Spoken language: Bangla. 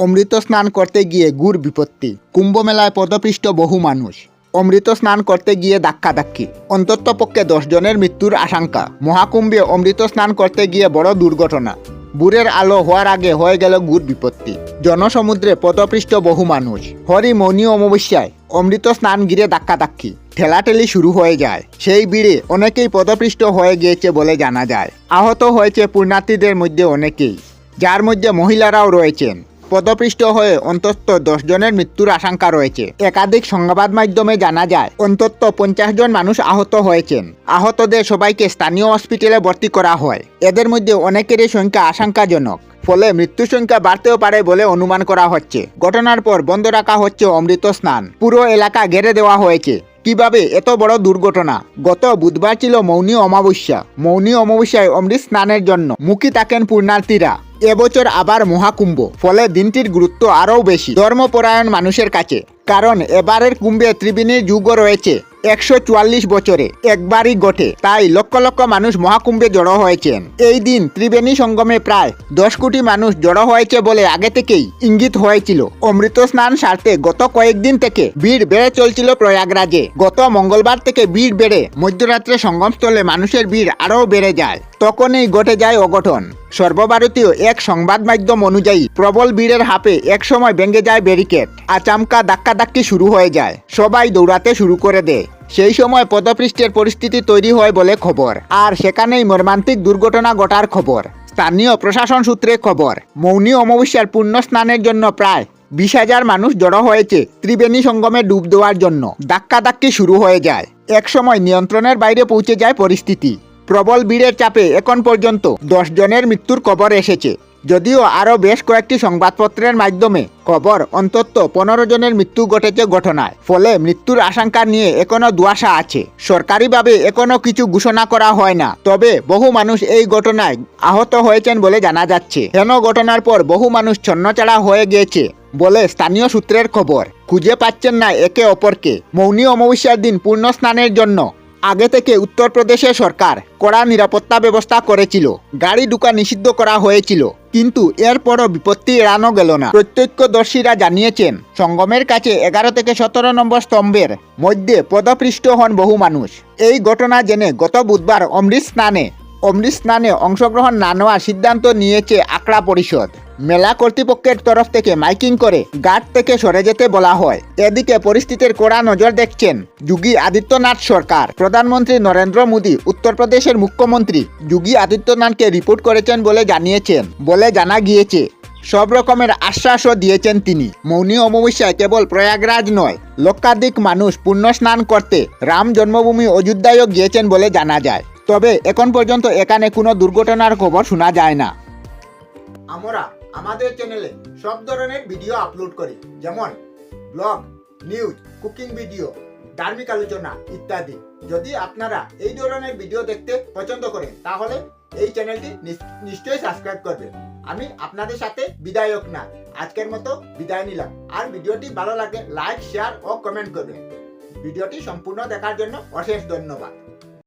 অমৃত স্নান করতে গিয়ে গুড় বিপত্তি। কুম্ভমেলায় পদপৃষ্ট বহু মানুষ। অমৃত স্নান করতে গিয়ে ধাক্কাধাক্কি। অন্তত পক্ষে দশ জনের মৃত্যুর আশঙ্কা। মহাকুম্ভে অমৃত স্নান করতে গিয়ে বড় দুর্ঘটনা। বুড়ের আলো হওয়ার আগে হয়ে গেল গুড় বিপত্তি। জনসমুদ্রে পদপৃষ্ট বহু মানুষ। হরি মৌনী অমাবস্যায় অমৃত স্নান গিরে ধাক্কাধাক্কি। ঠেলাঠেলি শুরু হয়ে যায়। সেই ভিড়ে অনেকেই পদপৃষ্ট হয়ে গিয়েছে বলে জানা যায়। আহত হয়েছে পুণ্যার্থীদের মধ্যে অনেকেই। যার মধ্যে মহিলারাও রয়েছেন। পদপৃষ্ট হয়ে অন্তত দশ জনের মৃত্যুর আশঙ্কা রয়েছে। একাধিক সংবাদ মাধ্যমে জানা যায়, অন্তত পঞ্চাশ জন মানুষ আহত হয়েছেন। আহতদের সবাইকে স্থানীয় হসপিটালে ভর্তি করা হয়। এদের মধ্যে অনেকেরই সংখ্যা আশঙ্কাজনক, ফলে মৃত্যু সংখ্যা বাড়তেও পারে বলে অনুমান করা হচ্ছে। ঘটনার পর বন্ধ রাখা হচ্ছে অমৃত স্নান। পুরো এলাকা ঘেরে দেওয়া হয়েছে। কীভাবে এত বড় দুর্ঘটনা? গত বুধবার ছিল মৌনী অমাবস্যা। মৌনী অমাবস্যায় অমৃত স্নানের জন্য মুখী থাকেন পূর্ণার্থীরা। এবছর আবার মহাকুম্ভ। ফলে দিনটির গুরুত্ব আরও বেশি। ধর্মপরায়ণ মানুষের কাছে। কারণ এবারের কুম্ভে ত্রিবেণীর যুগও রয়েছে। একশো চুয়াল্লিশ বছরে একবারই ঘটে। তাই লক্ষ লক্ষ মানুষ মহাকুম্ভে জড়ো হয়েছেন। এই দিন ত্রিবেণী সঙ্গমে প্রায় দশ কোটি মানুষ জড়ো হয়েছে বলে আগে থেকেই ইঙ্গিত হয়েছিল। অমৃত স্নান সারতে গত কয়েকদিন থেকে ভিড় বেড়ে চলছিল প্রয়াগরাজে। গত মঙ্গলবার থেকে ভিড় বেড়ে মধ্যরাত্রে সঙ্গমস্থলে মানুষের ভিড় আরও বেড়ে যায়। তখনই ঘটে যায় অঘটন। সর্বভারতীয় এক সংবাদ মাধ্যম অনুযায়ী প্রবল ভিড়ের হাপে একসময় ভেঙে যায় ব্যারিকেড। আচামকা ধাক্কাধাক্কি শুরু হয়ে যায়। সবাই দৌড়াতে শুরু করে দেয়। সেই সময় পদপৃষ্ঠের পরিস্থিতি তৈরি হয় বলে খবর। আর সেখানেই মর্মান্তিক দুর্ঘটনা ঘটার খবর। স্থানীয় প্রশাসন সূত্রে খবর, মৌনী অমাবস্যার পূর্ণ স্নানের জন্য প্রায় বিশ হাজার মানুষ জড়ো হয়েছে ত্রিবেণী সঙ্গমে ডুব দেওয়ার জন্য। ধাক্কাধাক্কি শুরু হয়ে যায়। একসময় নিয়ন্ত্রণের বাইরে পৌঁছে যায় পরিস্থিতি। প্রবল ভিড়ের চাপে এখন পর্যন্ত দশ জনের মৃত্যুর খবর এসেছে। যদিও আরও বেশ কয়েকটি সংবাদপত্রের মাধ্যমে খবর অন্তত পনেরো জনের মৃত্যু ঘটেছে ঘটনায়। ফলে মৃত্যুর আশঙ্কা নিয়ে এখনও দুয়াশা আছে। সরকারিভাবে এখনও কিছু ঘোষণা করা হয় না। তবে বহু মানুষ এই ঘটনায় আহত হয়েছেন বলে জানা যাচ্ছে। হেন ঘটনার পর বহু মানুষ ছন্নছাড়া হয়ে গিয়েছে বলে স্থানীয় সূত্রের খবর। খুঁজে পাচ্ছেন না একে অপরকে। মৌনী অমাবস্যার দিন পূর্ণ স্নানের জন্য আগে থেকে উত্তরপ্রদেশের সরকার কড়া নিরাপত্তা ব্যবস্থা করেছিল। গাড়ি ঢুকা নিষিদ্ধ করা হয়েছিল, কিন্তু এরপরও বিপত্তি এড়ানো গেল না। প্রত্যক্ষদর্শীরা জানিয়েছেন, সঙ্গমের কাছে এগারো থেকে সতেরো নম্বর স্তম্ভের মধ্যে পদপৃষ্ট হন বহু মানুষ। এই ঘটনা জেনে গত বুধবার অমৃত স্নানে অমৃত স্নানে অংশগ্রহণ না নেওয়ার সিদ্ধান্ত নিয়েছে আকড়া পরিষদ। মেলা কর্তৃপক্ষের তরফ থেকে মাইকিং করে গার্ড থেকে সরে যেতে বলা হয়। এদিকে পরিস্থিতির কড়া নজর দেখছেন যোগী আদিত্যনাথ সরকার। প্রধানমন্ত্রী নরেন্দ্র মোদী, উত্তরপ্রদেশের মুখ্যমন্ত্রী যোগী আদিত্যনাথকে রিপোর্ট করেছেন বলে জানিয়েছেন। বলে জানা গিয়েছে, সব রকমের আশ্বাসও দিয়েছেন তিনি। মৌনী অমাবস্যায় কেবল প্রয়াগরাজ নয়, লক্ষাধিক মানুষ পুণ্য স্নান করতে রাম জন্মভূমি অযোধ্যায়ও গিয়েছেন বলে জানা যায়। তবে এখন পর্যন্ত এখানে কোনো দুর্ঘটনার খবর শোনা যায় না। আমরা আমাদের চ্যানেলে সব ধরনের ভিডিও আপলোড করি, যেমন ব্লগ নিউজ কুকিং ভিডিও ধার্মিক আলোচনা ইত্যাদি। যদি আপনারা এই ধরনের ভিডিও দেখতে পছন্দ করেন, তাহলে এই চ্যানেলটি নিশ্চয়ই সাবস্ক্রাইব করবেন আমি আপনাদের সাথে বিদায়ক না, আজকের মতো বিদায় নিলাম। আর ভিডিওটি ভালো লাগে লাইক শেয়ার ও কমেন্ট করবেন। ভিডিওটি সম্পূর্ণ দেখার জন্য অশেষ ধন্যবাদ।